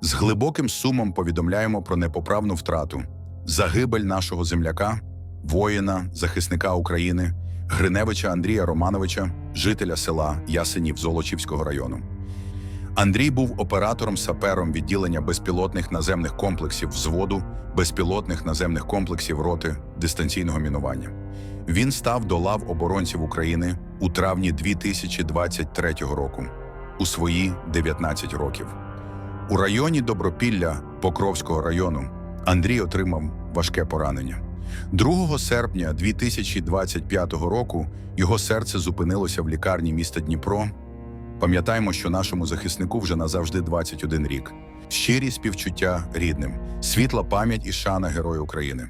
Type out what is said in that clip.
З глибоким сумом повідомляємо про непоправну втрату, загибель нашого земляка, воїна, захисника України, Гриневича Андрія Романовича, жителя села Ясенів Золочівського району. Андрій був оператором-сапером відділення безпілотних наземних комплексів взводу безпілотних наземних комплексів роти дистанційного мінування. Він став до лав оборонців України у травні 2023 року у свої 19 років. У районі Добропілля Покровського району Андрій отримав важке поранення. 2 серпня 2025 року його серце зупинилося в лікарні міста Дніпро. Пам'ятаємо, що нашому захиснику вже назавжди 21 рік. Щирі співчуття рідним, світла пам'ять і шана Герою України.